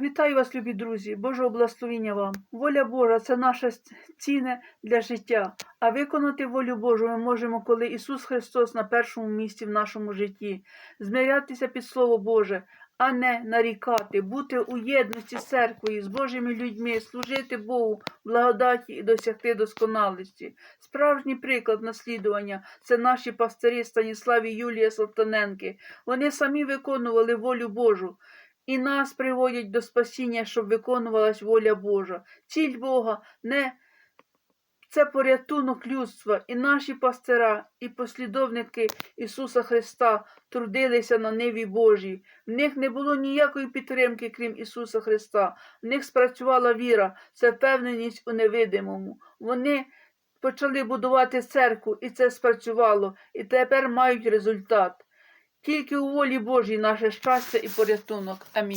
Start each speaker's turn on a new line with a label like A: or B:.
A: Вітаю вас, любі друзі, Божого благословіння вам. Воля Божа це наше ціне для життя. А виконати волю Божу ми можемо, коли Ісус Христос на першому місці в нашому житті, змирятися під Слово Боже, а не нарікати, бути у єдності з церквою, з Божими людьми, служити Богу, благодаті і досягти досконалості. Справжній приклад наслідування це наші пастирі Станіслав і Юлія Салтаненки. Вони самі виконували волю Божу і нас приводять до спасіння, щоб виконувалась воля Божа. Ціль Бога не це порятунок людства, і наші пастира, і послідовники Ісуса Христа трудилися на ниві Божій. В них не було ніякої підтримки, крім Ісуса Христа. В них спрацювала віра, це впевненість у невидимому. Вони почали будувати церкву, і це спрацювало, і тепер мають результат. Тільки у волі Божій наше щастя і порятунок. Амінь.